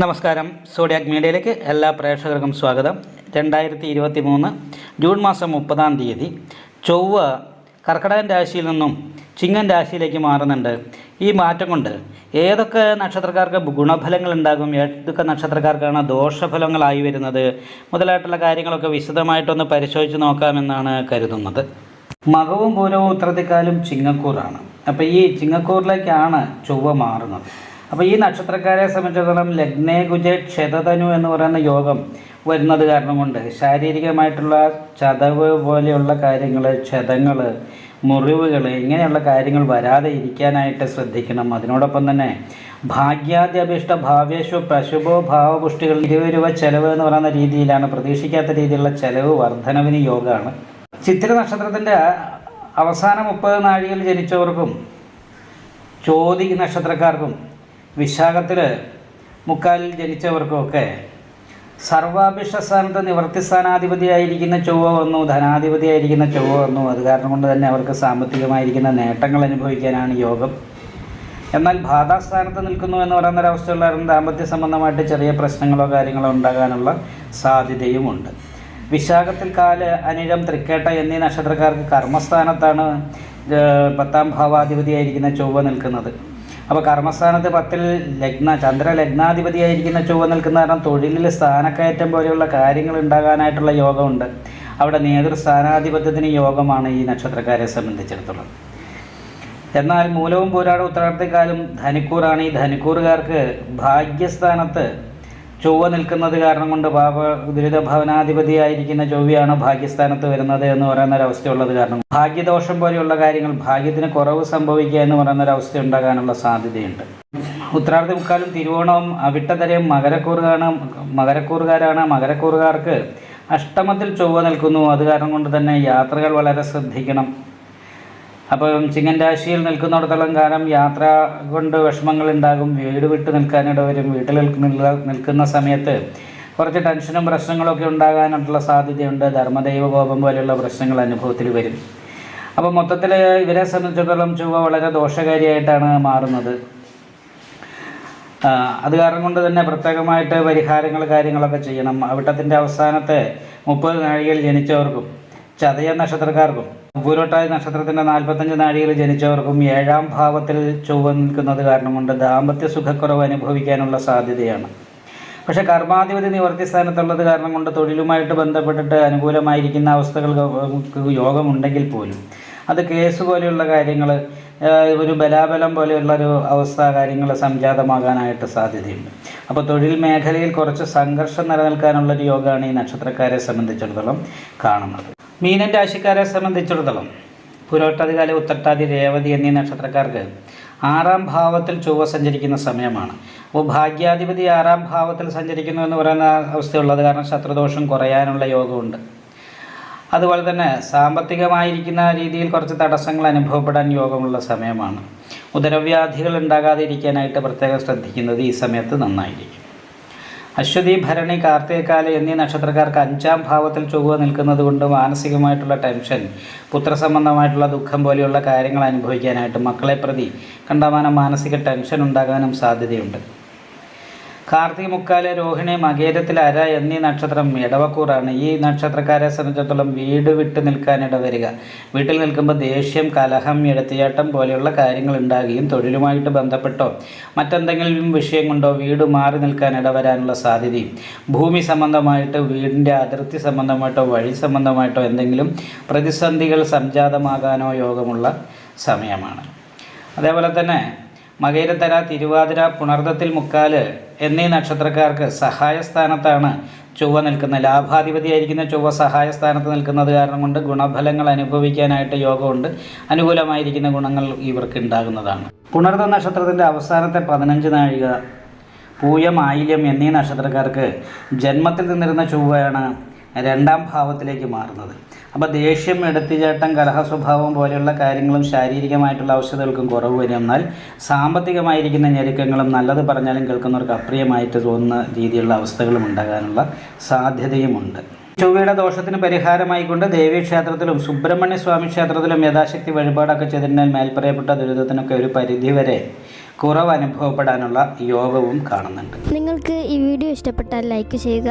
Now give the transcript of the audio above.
നമസ്കാരം. സോഡിയാക് മീഡിയയിലേക്ക് എല്ലാ പ്രേക്ഷകർക്കും സ്വാഗതം. രണ്ടായിരത്തി ഇരുപത്തി മൂന്ന് ജൂൺ മാസം മുപ്പതാം തീയതി ചൊവ്വ കർക്കിടകൻ രാശിയിൽ നിന്നും ചിങ്ങൻ രാശിയിലേക്ക് മാറുന്നുണ്ട്. ഈ മാറ്റം കൊണ്ട് ഏതൊക്കെ നക്ഷത്രക്കാർക്ക് ഗുണഫലങ്ങൾ ഉണ്ടാകും? ഏതൊക്കെ നക്ഷത്രക്കാർക്കാണ് ദോഷഫലങ്ങളായി വരുന്നത്? മുതലായിട്ടുള്ള കാര്യങ്ങളൊക്കെ വിശദമായിട്ടൊന്ന് പരിശോധിച്ച് നോക്കാമെന്നാണ് കരുതുന്നത്. മകവും പൂരവും ഉത്തരത്തിക്കാലും ചിങ്ങക്കൂറാണ്. അപ്പോൾ ഈ ചിങ്ങക്കൂറിലേക്കാണ് ചൊവ്വ മാറുന്നത്. അപ്പോൾ ഈ നക്ഷത്രക്കാരെ സംബന്ധിച്ചിടത്തോളം ലഗ്നേ കുജ ക്ഷതതനു എന്ന് പറയുന്ന യോഗം വരുന്നത് കാരണം കൊണ്ട് ശാരീരികമായിട്ടുള്ള ചതവ് പോലെയുള്ള കാര്യങ്ങൾ ക്ഷതങ്ങൾ മുറിവുകൾ ഇങ്ങനെയുള്ള കാര്യങ്ങൾ വരാതെ ഇരിക്കാനായിട്ട് ശ്രദ്ധിക്കണം. അതിനോടൊപ്പം തന്നെ ഭാഗ്യാദ്യഭിഷ്ട ഭാവേശു പശുഭോ ഭാവപുഷ്ടികൾ ഇരുപത് രൂപ ചെലവ് എന്ന് പറയുന്ന രീതിയിലാണ് പ്രതീക്ഷിക്കാത്ത രീതിയിലുള്ള ചെലവ് വർധനവിന് യോഗമാണ്. ചിത്തിര നക്ഷത്രത്തിന്റെ അവസാന മുപ്പത് നാഴികയിൽ ജനിച്ചവർക്കും ചോതി നക്ഷത്രക്കാർക്കും വിശാഖത്തിൽ മുക്കാലിൽ ജനിച്ചവർക്കൊക്കെ സർവാഭിഷ സ്ഥാനത്ത് നിവർത്തി സ്ഥാനാധിപതിയായിരിക്കുന്ന ചൊവ്വ വന്നു ധനാധിപതിയായിരിക്കുന്ന ചൊവ്വ വന്നു. അത് കാരണം കൊണ്ട് തന്നെ അവർക്ക് സാമ്പത്തികമായിരിക്കുന്ന നേട്ടങ്ങൾ അനുഭവിക്കാനാണ് യോഗം. എന്നാൽ ബാധാസ്ഥാനത്ത് നിൽക്കുന്നു എന്ന് പറയുന്ന ഒരവസ്ഥയുള്ളവരും ദാമ്പത്യ സംബന്ധമായിട്ട് ചെറിയ പ്രശ്നങ്ങളോ കാര്യങ്ങളോ ഉണ്ടാകാനുള്ള സാധ്യതയുമുണ്ട്. വിശാഖത്തിൽ കാൽ അനിഴം തൃക്കേട്ട എന്നീ നക്ഷത്രക്കാർക്ക് കർമ്മസ്ഥാനത്താണ് പത്താം ഭാവാധിപതിയായിരിക്കുന്ന ചൊവ്വ നിൽക്കുന്നത്. അപ്പോൾ കർമ്മസ്ഥാനത്ത് പത്തിൽ ലഗ്ന ചന്ദ്ര ലഗ്നാധിപതിയായിരിക്കുന്ന ചൊവ്വ നിൽക്കുന്ന കാരണം തൊഴിലിൽ സ്ഥാനക്കയറ്റം പോലെയുള്ള കാര്യങ്ങൾ ഉണ്ടാകാനായിട്ടുള്ള യോഗമുണ്ട്. അവിടെ നേതൃസ്ഥാനാധിപത്യത്തിന് യോഗമാണ് ഈ നക്ഷത്രക്കാരെ സംബന്ധിച്ചിടത്തോളം. എന്നാൽ മൂലവും പോരാടും ഉത്തരാർത്ഥിക്കാലും ധനിക്കൂറാണ്. ഈ ധനിക്കൂറുകാർക്ക് ഭാഗ്യസ്ഥാനത്ത് ചൊവ്വ നിൽക്കുന്നത് കാരണം കൊണ്ട് പാപ ദുരിതഭവനാധിപതിയായിരിക്കുന്ന ചൊവ്വയാണ് ഭാഗ്യസ്ഥാനത്ത് വരുന്നത് എന്ന് പറയുന്ന ഒരവസ്ഥയുള്ളത് കാരണം ഭാഗ്യദോഷം പോലെയുള്ള കാര്യങ്ങൾ ഭാഗ്യത്തിന് കുറവ് സംഭവിക്കുക എന്ന് പറയുന്ന ഒരവസ്ഥ ഉണ്ടാകാനുള്ള സാധ്യതയുണ്ട്. ഉത്തരാർത്ഥി മുക്കാലും തിരുവോണവും അവിട്ടതരയും മകരക്കൂറുകാരാണ് മകരക്കൂറുകാരാണ് മകരക്കൂറുകാർക്ക് അഷ്ടമത്തിൽ ചൊവ്വ നിൽക്കുന്നു. അത് കാരണം കൊണ്ട് തന്നെ യാത്രകൾ വളരെ ശ്രദ്ധിക്കണം. അപ്പം ചിങ്ങൻ രാശിയിൽ നിൽക്കുന്നിടത്തോളം കാലം യാത്ര കൊണ്ട് വിഷമങ്ങൾ ഉണ്ടാകും വീട് വിട്ട് നിൽക്കാനിട വരും. വീട്ടിൽ നിൽക്കുന്ന സമയത്ത് കുറച്ച് ടെൻഷനും പ്രശ്നങ്ങളൊക്കെ ഉണ്ടാകാനായിട്ടുള്ള സാധ്യതയുണ്ട്. ധർമ്മദൈവ കോപം പോലെയുള്ള പ്രശ്നങ്ങൾ അനുഭവത്തിൽ വരും. അപ്പോൾ മൊത്തത്തിൽ ഇവരെ സംബന്ധിച്ചിടത്തോളം ചൊവ്വ വളരെ ദോഷകാരിയായിട്ടാണ് മാറുന്നത്. അത് കാരണം കൊണ്ട് തന്നെ പ്രത്യേകമായിട്ട് പരിഹാരങ്ങൾ കാര്യങ്ങളൊക്കെ ചെയ്യണം. അവിട്ടത്തിന്റെ അവസാനത്തെ മുപ്പത് നാഴികയിൽ ജനിച്ചവർക്കും ചതയ നക്ഷത്രക്കാർക്കും പൂരോട്ടായ നക്ഷത്രത്തിന്റെ നാൽപ്പത്തഞ്ച് നാഴികയിൽ ജനിച്ചവർക്കും ഏഴാം ഭാവത്തിൽ ചൊവ്വ നിൽക്കുന്നത് കാരണമുണ്ട്. ദാമ്പത്യ സുഖക്കുറവ് അനുഭവിക്കാനുള്ള സാധ്യതയാണ്. പക്ഷേ കർമാധിപതി നിവർത്തി സ്ഥാനത്തുള്ളത് കാരണം കൊണ്ട് തൊഴിലുമായിട്ട് ബന്ധപ്പെട്ടിട്ട് അനുകൂലമായിരിക്കുന്ന അവസ്ഥകൾ യോഗമുണ്ടെങ്കിൽ പോലും അത് കേസ് പോലെയുള്ള കാര്യങ്ങൾ ഒരു ബലാബലം പോലെയുള്ള ഒരു അവസ്ഥ കാര്യങ്ങൾ സംജാതമാകാനായിട്ട് സാധ്യതയുണ്ട്. അപ്പോൾ തൊഴിൽ മേഖലയിൽ കുറച്ച് സംഘർഷം നിലനിൽക്കാനുള്ളൊരു യോഗമാണ് ഈ നക്ഷത്രക്കാരെ സംബന്ധിച്ചിടത്തോളം കാണുന്നത്. മീനൻ രാശിക്കാരെ സംബന്ധിച്ചിടത്തോളം പുരോട്ടാതികാല ഉത്തട്ടാതി രേവതി എന്നീ നക്ഷത്രക്കാർക്ക് ആറാം ഭാവത്തിൽ ചൊവ്വ സഞ്ചരിക്കുന്ന സമയമാണ്. അപ്പോൾ ഭാഗ്യാധിപതി ആറാം ഭാവത്തിൽ സഞ്ചരിക്കുന്നു എന്ന് പറയുന്ന അവസ്ഥയുള്ളത് കാരണം ശത്രുദോഷം കുറയാനുള്ള യോഗമുണ്ട്. അതുപോലെ തന്നെ സാമ്പത്തികമായിരിക്കുന്ന രീതിയിൽ കുറച്ച് തടസ്സങ്ങൾ അനുഭവപ്പെടാൻ യോഗമുള്ള സമയമാണ്. ഉദരവ്യാധികൾ ഉണ്ടാകാതിരിക്കാനായിട്ട് പ്രത്യേകം ശ്രദ്ധിക്കുന്നത് ഈ സമയത്ത് നന്നായിരിക്കും. അശ്വതി ഭരണി കാർത്തികാല എന്നീ നക്ഷത്രക്കാർക്ക് അഞ്ചാം ഭാവത്തിൽ ചൊവ്വ നിൽക്കുന്നത് കൊണ്ട് മാനസികമായിട്ടുള്ള ടെൻഷൻ പുത്രസംബന്ധമായിട്ടുള്ള ദുഃഖം പോലെയുള്ള കാര്യങ്ങൾ അനുഭവിക്കാനായിട്ട് മക്കളെ പ്രതി കണ്ടമാനം മാനസിക ടെൻഷൻ ഉണ്ടാകാനും സാധ്യതയുണ്ട്. കാർത്തിക മുക്കാൽ രോഹിണി മകേരത്തിൽ അര എന്നീ നക്ഷത്രം ഇടവക്കൂറാണ് ഈ നക്ഷത്രക്കാരെ സംബന്ധിച്ചിടത്തോളം വീട് വിട്ട് നിൽക്കാനിട വരിക വീട്ടിൽ നിൽക്കുമ്പോൾ ദേഷ്യം കലഹം എടുത്തിയാട്ടം പോലെയുള്ള കാര്യങ്ങൾ ഉണ്ടാകുകയും തൊഴിലുമായിട്ട് ബന്ധപ്പെട്ടോ മറ്റെന്തെങ്കിലും വിഷയം കൊണ്ടോ വീട് മാറി നിൽക്കാൻ ഇടവരാനുള്ള സാധ്യതയും. ഭൂമി സംബന്ധമായിട്ട് വീടിന്റെ അതിർത്തി സംബന്ധമായിട്ടോ വഴി സംബന്ധമായിട്ടോ എന്തെങ്കിലും പ്രതിസന്ധികൾ സംജാതമാകാനോ യോഗമുള്ള സമയമാണ്. അതേപോലെ തന്നെ മകയിരത്തര തിരുവാതിര പുണർദത്തിൽ മുക്കാൽ എന്നീ നക്ഷത്രക്കാർക്ക് സഹായസ്ഥാനത്താണ് ചൊവ്വ നിൽക്കുന്നത്. ലാഭാധിപതിയായിരിക്കുന്ന ചൊവ്വ സഹായസ്ഥാനത്ത് നിൽക്കുന്നത് കാരണം കൊണ്ട് ഗുണഫലങ്ങൾ അനുഭവിക്കാനായിട്ട് യോഗമുണ്ട്. അനുകൂലമായിരിക്കുന്ന ഗുണങ്ങൾ ഇവർക്ക് ഉണ്ടാകുന്നതാണ്. പുണർദ നക്ഷത്രത്തിന്റെ അവസാനത്തെ പതിനഞ്ച് നാഴിക പൂയം ആയില്യം എന്നീ നക്ഷത്രക്കാർക്ക് ജന്മത്തിൽ നിന്നിരുന്ന ചൊവ്വയാണ് രണ്ടാം ഭാവത്തിലേക്ക് മാറുന്നത്. അപ്പോൾ ദേഷ്യം എടുത്തുചേട്ടം കലഹ സ്വഭാവം പോലെയുള്ള കാര്യങ്ങളും ശാരീരികമായിട്ടുള്ള ഔഷധങ്ങൾക്കും കുറവ് വരും. എന്നാൽ സാമ്പത്തികമായിരിക്കുന്ന ഞെരുക്കങ്ങളും നല്ലത് പറഞ്ഞാലും കേൾക്കുന്നവർക്ക് അപ്രിയമായിട്ട് തോന്നുന്ന രീതിയിലുള്ള അവസ്ഥകളും ഉണ്ടാകാനുള്ള സാധ്യതയുമുണ്ട്. ചൊവ്വയുടെ ദോഷത്തിന് പരിഹാരമായിക്കൊണ്ട് ദേവീക്ഷേത്രത്തിലും സുബ്രഹ്മണ്യ സ്വാമി ക്ഷേത്രത്തിലും യഥാശക്തി വഴിപാടൊക്കെ ചെയ്തിട്ടുണ്ടെങ്കിൽ മേൽപ്പറയപ്പെട്ട ദുരിതത്തിനൊക്കെ ഒരു പരിധി വരെ കുറവ് അനുഭവപ്പെടാനുള്ള യോഗവും കാണുന്നുണ്ട്. നിങ്ങൾക്ക് ഈ വീഡിയോ ഇഷ്ടപ്പെട്ടാൽ ലൈക്ക് ചെയ്യുക